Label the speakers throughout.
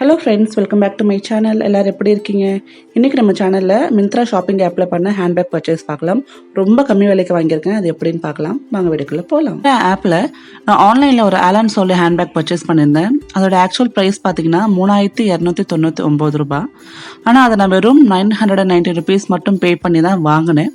Speaker 1: Hello friends welcome back to my channel எல்லோரும் எப்படி இருக்கீங்க? இன்றைக்கி நம்ம சேனலில் மிந்த்ரா ஷாப்பிங் ஆப்பில் பண்ண ஹேண்ட்பேக் பர்ச்சேஸ் பார்க்கலாம். ரொம்ப கம்மி விலைக்கு வாங்கியிருக்கேன். அது எப்படின்னு பார்க்கலாம். வாங்க வீடுக்குள்ளே போகலாம் ஆப்பில் நான் ஆன்லைனில் ஒரு ஆலான் சொல்லி ஹேண்ட்பேக் பர்ச்சேஸ் பண்ணியிருந்தேன். அதோட ஆக்சுவல் ப்ரைஸ் பார்த்தீங்கன்னா மூணாயிரத்தி இரநூத்தி தொண்ணூற்றி ஒம்பது ரூபா. ஆனால் அதை நான் வெறும் nine hundred and ninety rupees மட்டும் பே பண்ணி தான் வாங்கினேன்.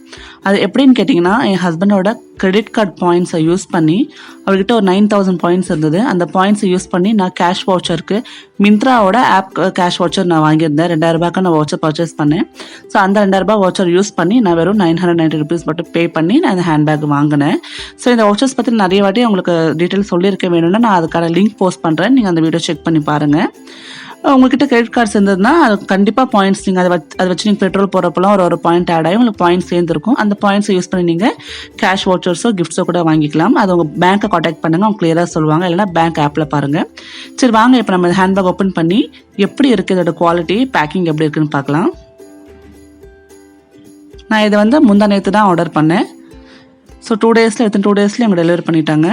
Speaker 1: அது எப்படின்னு கேட்டிங்கன்னா என் ஹஸ்பண்டோட கிரெடிட் கார்டு பாயிண்ட்ஸை யூஸ் பண்ணி அவர்கிட்ட ஒரு நைன் தௌசண்ட் பாயிண்ட்ஸ் இருந்தது. அந்த பாயிண்ட்ஸை யூஸ் பண்ணி நான் கேஷ் வவுச்சருக்கு மிந்த்ராவோட ஆப் கேஷ் வவுச்சர் நான் வாங்கியிருந்தேன். ரெண்டாயிரரூபாய்க்கு நான் வவுச்சர் பர்ச்சேஸ் பண்ணேன். ஸோ அந்த ரெண்டாயிரரூபா வாட்சர் வவுச்சர் யூஸ் பண்ணி நான் வெறும் நைன் ஹண்ட்ரட் நைன்ட்டி ருபீஸ் மட்டும் பே பண்ணி நான் இந்த ஹேண்ட்பேக் வாங்கினேன். ஸோ இந்த வவுச்சர்ஸ் பற்றி நிறைய வாட்டி உங்களுக்கு டீட்டெயில் சொல்லியிருக்க வேணும்னா நான் அதுக்கான லிங்க் போஸ்ட் பண்ணுறேன் நீங்கள் அந்த வீடியோ செக் பண்ணி பாருங்கள் உங்ககிட்ட கிரெடிட் கார்ட்ஸ் இருந்ததுன்னா அது கண்டிப்பாக பாயிண்ட்ஸ் நீங்கள் அதை வச்சு அதை வச்சு நீங்கள் பெட்ரோல் போகிறப்பெல்லாம் ஒரு ஒரு பாயிண்ட் ஆட் ஆகி உங்களுக்கு பாயிண்ட்ஸ் சேர்ந்துருக்கும். அந்த பாயிண்ட்ஸை யூஸ் பண்ணி நீங்கள் கேஷ் வாட்சர்ஸோ கிஃப்ட்ஸோ கூட வாங்கிக்கலாம். அது உங்கள் பேங்க்கை காண்டாக்ட் பண்ணுங்கள் அவங்க கிளியராக சொல்லுவாங்க. இல்லைனா பேங்க் ஆப்பில் பாருங்கள் சரி வாங்க. இப்போ நம்ம ஹேண்ட்பேக் ஓப்பன் பண்ணி எப்படி இருக்குது இதோட குவாலிட்டி பேக்கிங் எப்படி இருக்குன்னு பார்க்கலாம். நான் இதை வந்து முந்தா நேற்று தான் ஆர்டர் பண்ணேன். ஸோ டூ டேஸில் எடுத்து டூ டேஸ்லேயும் அவங்க டெலிவரி பண்ணிட்டாங்க.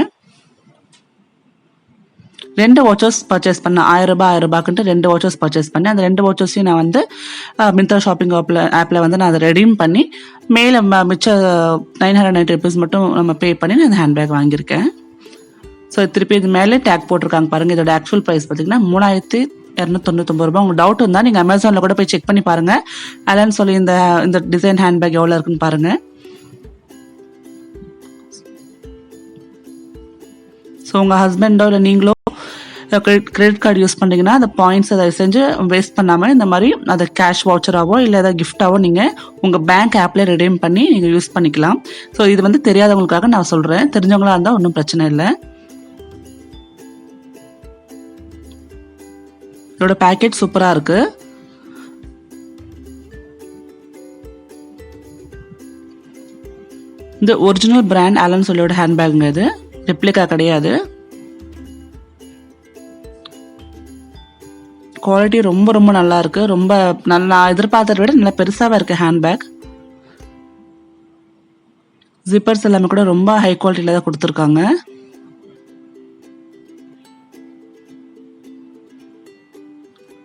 Speaker 1: ரெண்டு வாட்சர்ஸ் பர்ச்சேஸ் பண்ணேன். ஆயிரம் ரூபாய் ஆயிரம் ரூபாய்க்குன்ட்டு ரெண்டு வாட்சர்ஸ் பர்ச்சேஸ் பண்ணேன். அந்த ரெண்டு வாட்சர்ஸையும் நான் வந்து மிந்த்ரா ஷாப்பிங் ஆப்பில் ஆப்பில் வந்து நான் அதை ரெடீம் பண்ணி மேலே மிச்ச நைன் ஹண்ட்ரட் நைன்டி ருபீஸ் மட்டும் நம்ம பே பண்ணி நான் இந்த ஹேண்ட்பேக் வாங்கியிருக்கேன். ஸோ திருப்பி இது மேலே டேக் போட்டிருக்காங்க பாருங்கள் இதோட ஆக்சுவல் ப்ரைஸ் பார்த்தீங்கன்னா மூணாயிரத்தி இரநூத்தொண்ணூத்தொம்பது ரூபாய். உங்களுக்கு டவுட் இருந்தால் நீங்கள் அமேசானில் கூட போய் செக் பண்ணி பாருங்கள் அலன்னு சொல்லி இந்த இந்த டிசைன் ஹேண்ட்பேக் எவ்வளோ இருக்குன்னு பாருங்கள் ஸோ உங்கள் ஹஸ்பண்டோ இல்லை நீங்களோ கிரெடிட் கிரெடிட் கார்டு யூஸ் பண்ணுறீங்கன்னா அந்த பாயிண்ட்ஸ் அதை செஞ்சு வேஸ்ட் பண்ணாமல் இந்த மாதிரி அதை கேஷ் வவுச்சராகவோ இல்லை ஏதாவது கிஃப்டாவோ நீங்கள் உங்கள் பேங்க் ஆப்பில் ரிடீம் பண்ணி நீங்கள் யூஸ் பண்ணிக்கலாம். ஸோ இது வந்து தெரியாதவங்களுக்காக நான் சொல்கிறேன் தெரிஞ்சவங்களா இருந்தால் ஒன்றும் பிரச்சனை இல்லை. இதோட பேக்கெட் சூப்பராக இருக்குது இந்த ஒரிஜினல் பிராண்ட் ஆலன் சொல்லியோட ஹேண்ட்பேக்குங்க இது. ரெப்ளிகா கிடையாது. குவாலிட்டி ரொம்ப ரொம்ப நல்லா இருக்கு ரொம்ப நல்லா எதிர்பார்த்ததை விட நல்லா பெருசாகவே இருக்கு ஹேண்ட்பேக் ஜிப்பர்ஸ் எல்லாமே கூட ரொம்ப ஹை குவாலிட்டியில் தான் கொடுத்துருக்காங்க.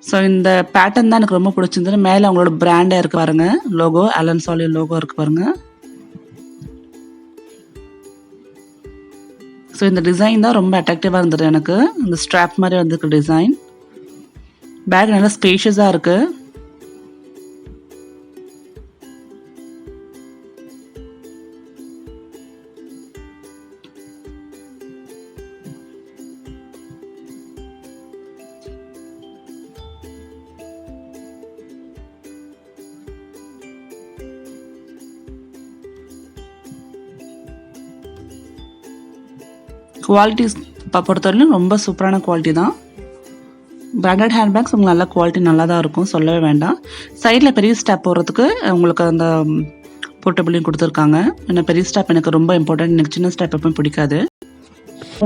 Speaker 1: ஸோ இந்த பேட்டர்ன் தான் எனக்கு ரொம்ப பிடிச்சிருந்தது. மேலே அவங்களோட பிராண்டே இருக்கு பாருங்க. லோகோ அலன் சாலி லோகோ இருக்கு பாருங்க. ஸோ இந்த டிசைன் தான் ரொம்ப அட்ராக்டிவாக இருந்தது எனக்கு. இந்த ஸ்ட்ராப் மாதிரி வந்திருக்கு டிசைன் பேக் நல்லா ஸ்பேஷியஸாக இருக்குது குவாலிட்டிஸ் பொறுத்தவரையிலும் ரொம்ப சூப்பரான குவாலிட்டி தான். பிராண்டட் ஹேண்ட்பேக்ஸ் உங்களுக்கு நல்ல குவாலிட்டி நல்லா தான் இருக்கும். சொல்லவே வேண்டாம். சைடில் பெரிய ஸ்டாப் போடுறதுக்கு உங்களுக்கு அந்த போர்ட்டபிளையும் கொடுத்துருக்காங்க. ஏன்னா பெரிய ஸ்டாப் எனக்கு ரொம்ப இம்பார்ட்டன்ட் எனக்கு சின்ன ஸ்டாப் எப்பவும் பிடிக்காது.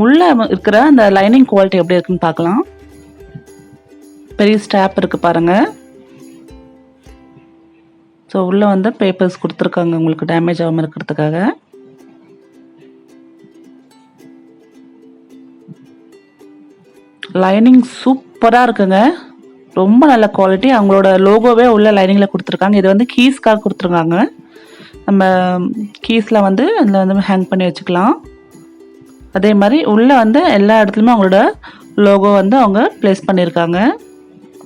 Speaker 1: உள்ளே இருக்கிற அந்த லைனிங் குவாலிட்டி எப்படி இருக்குன்னு பார்க்கலாம். பெரிய ஸ்டாப் இருக்குது பாருங்கள் ஸோ உள்ளே வந்து பேப்பர்ஸ் கொடுத்துருக்காங்க. உங்களுக்கு டேமேஜ் ஆகாமல் இருக்கிறதுக்காக. லைனிங் சூப்பராக இருக்குங்க. ரொம்ப நல்ல குவாலிட்டி அவங்களோட லோகோவே உள்ள லைனிங்கில் கொடுத்துருக்காங்க. இது வந்து கீஸ்க்காக கொடுத்துருக்காங்க. நம்ம கீஸில் வந்து அதில் வந்து ஹேங் பண்ணி வச்சுக்கலாம். அதே மாதிரி உள்ளே வந்து எல்லா இடத்துலையுமே அவங்களோட லோகோ வந்து அவங்க ப்ளேஸ் பண்ணியிருக்காங்க.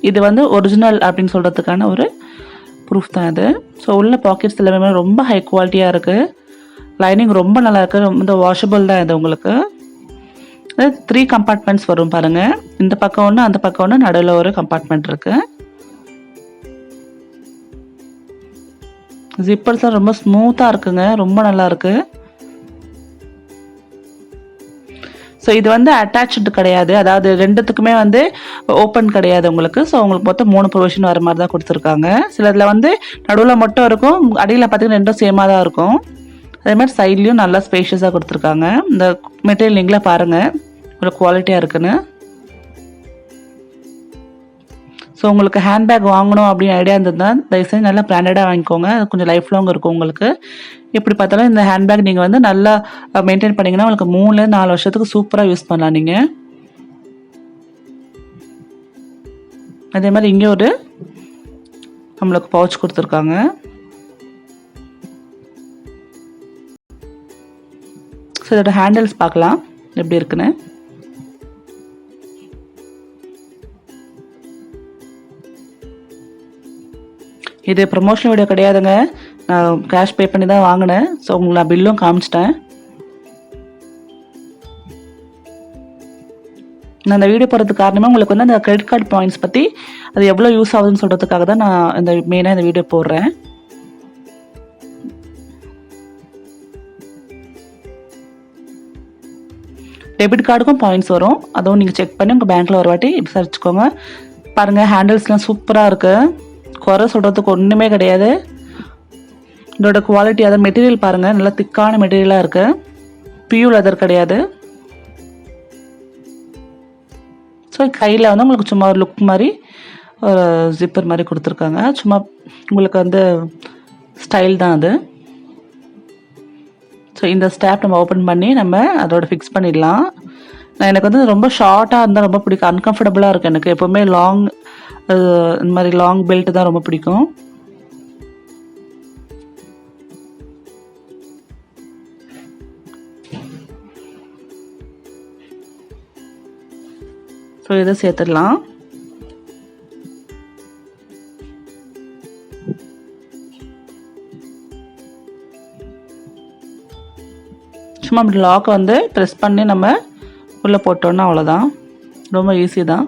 Speaker 1: இது வந்து ஒரிஜினல் அப்படின்னு சொல்கிறதுக்கான ஒரு ப்ரூஃப் தான் இது. ஸோ உள்ள பாக்கெட்ஸ் எல்லாமே ரொம்ப ஹை குவாலிட்டியாக இருக்குது லைனிங் ரொம்ப நல்லா இருக்குது ரொம்ப வாஷபிள் தான் இது உங்களுக்கு. த்ரீ கம்பார்ட்மெண்ட்ஸ் வரும் பாருங்க. இந்த பக்கம் ஒன்று அந்த பக்கம் ஒன்று நடுவில் ஒரு கம்பார்ட்மெண்ட் இருக்கு. ஜிப்பர்ஸ்லாம் ரொம்ப ஸ்மூத்தாக இருக்குங்க. ரொம்ப நல்லா இருக்கு. ஸோ இது வந்து அட்டாச்சு கிடையாது. அதாவது ரெண்டுத்துக்குமே வந்து ஓப்பன் கிடையாது உங்களுக்கு. ஸோ உங்களுக்கு மொத்தம் மூணு ப்ரொவிஷன் வர மாதிரி தான் கொடுத்துருக்காங்க. சிலதில் வந்து நடுவில் மட்டும் இருக்கும். அடியில் பார்த்தீங்கன்னா ரெண்டும் சேமாக தான் இருக்கும். அதே மாதிரி சைட்லேயும் நல்லா ஸ்பேஷியஸாக கொடுத்துருக்காங்க. இந்த மெட்டீரியல் நீங்களே பாருங்கள் இவ்வளோ குவாலிட்டியாக இருக்குன்னு. ஸோ உங்களுக்கு ஹேண்ட்பேக் வாங்கணும் அப்படின்னு ஐடியா இருந்ததுன்னா தயவுசெய்து நல்லா பிராண்டடாக வாங்கிக்கோங்க. அது கொஞ்சம் லைஃப் லாங் இருக்கும் உங்களுக்கு. எப்படி பார்த்தாலும் இந்த ஹேண்ட்பேக் நீங்கள் வந்து நல்லா மெயின்டைன் பண்ணிங்கன்னா உங்களுக்கு மூணு நாலு வருஷத்துக்கு சூப்பராக யூஸ் பண்ணலாம் நீங்கள் அதே மாதிரி இங்கே ஒரு நம்மளுக்கு பவுச் கொடுத்துருக்காங்க. ஸோ இதோட ஹேண்டில்ஸ் பார்க்கலாம். எப்படி இருக்குன்னு. இது ப்ரமோஷன் வீடியோ கிடையாதுங்க. நான் கேஷ் பே பண்ணி தான் வாங்கினேன். ஸோ உங்களுக்கு நான் பில்லும் காமிச்சிட்டேன். நான் இந்த வீடியோ போகிறதுக்கு காரணமாக உங்களுக்கு வந்து அந்த கிரெடிட் கார்டு பாயிண்ட்ஸ் பற்றி அது எவ்வளோ யூஸ் ஆகுதுன்னு சொல்கிறதுக்காக தான் நான் இந்த மெயினாக இந்த வீடியோ போடுறேன். டெபிட் கார்டுக்கும் பாயிண்ட்ஸ் வரும். அதுவும் நீங்கள் செக் பண்ணி உங்கள் பேங்க்கில் ஒரு வாட்டி விசாரிச்சுக்கோங்க. பாருங்கள் ஹேண்டில்ஸ்லாம் சூப்பராக இருக்குது குறை சொல்கிறதுக்கு ஒன்றுமே கிடையாது. இதோட குவாலிட்டி அதை மெட்டீரியல் பாருங்கள் நல்லா திக்கான மெட்டீரியலாக இருக்குது பியூ லெதர் கிடையாது. ஸோ கையில் வந்து உங்களுக்கு சும்மா ஒரு லுக் மாதிரி ஒரு ஜிப்பர் மாதிரி கொடுத்துருக்காங்க. சும்மா உங்களுக்கு வந்து ஸ்டைல் தான் அது. ஸோ இந்த ஸ்டாப் நம்ம ஓப்பன் பண்ணி நம்ம அதோட ஃபிக்ஸ் பண்ணிடலாம். நான் எனக்கு வந்து ரொம்ப ஷார்ட்டாக இருந்தால் ரொம்ப பிடிக்கும். அன்கம்ஃபர்டபுளாக இருக்குது எனக்கு. எப்போவுமே லாங் இந்த மாதிரி லாங் பெல்ட் தான் ரொம்ப பிடிக்கும். ஸோ இதை சேர்த்துடலாம். சும்மா அப்படி லாக்கை வந்து ப்ரெஸ் பண்ணி நம்ம உள்ளே போட்டோன்னா அவ்வளோதான் ரொம்ப ஈஸி தான்.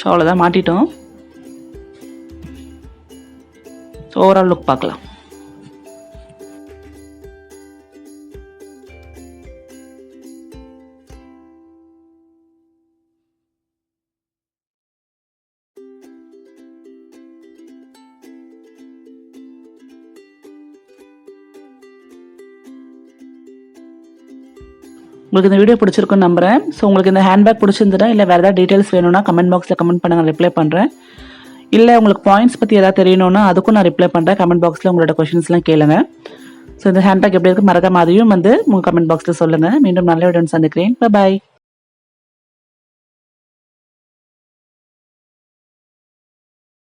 Speaker 1: ஸோ அவ்வளோதான் மாட்டிட்டோம். ஸோ ஓவரால் லுக் பார்க்கலாம். உங்களுக்கு இந்த வீடியோ பிடிச்சிருக்குன்னு நம்புறேன். ஸோ உங்களுக்கு இந்த ஹேண்ட்பேக் பிடிச்சிருந்தா இல்லை வேறு ஏதாவது டீட்டெயில்ஸ் வேணும்னா கமெண்ட் பாக்ஸில் கமெண்ட் பண்ணுங்கள் ரிப்ளை பண்ணுறேன் இல்லை உங்களுக்கு பாயிண்ட்ஸ் பற்றி ஏதாவது தெரியணும்னா அதுக்கும் நான் ரிப்ளை பண்ணுறேன் கமெண்ட் பாக்ஸில் உங்களோட கொஷின்ஸ்லாம் கேளுங்க. ஸோ இந்த ஹேண்ட்பேக் எப்படி இருக்குது மறக்காம அதையும் வந்து உங்கள் கமெண்ட் பாக்ஸில் சொல்லுங்கள் மீண்டும் நல்ல வீடியோன்னு சந்திக்கிறேன். பாய்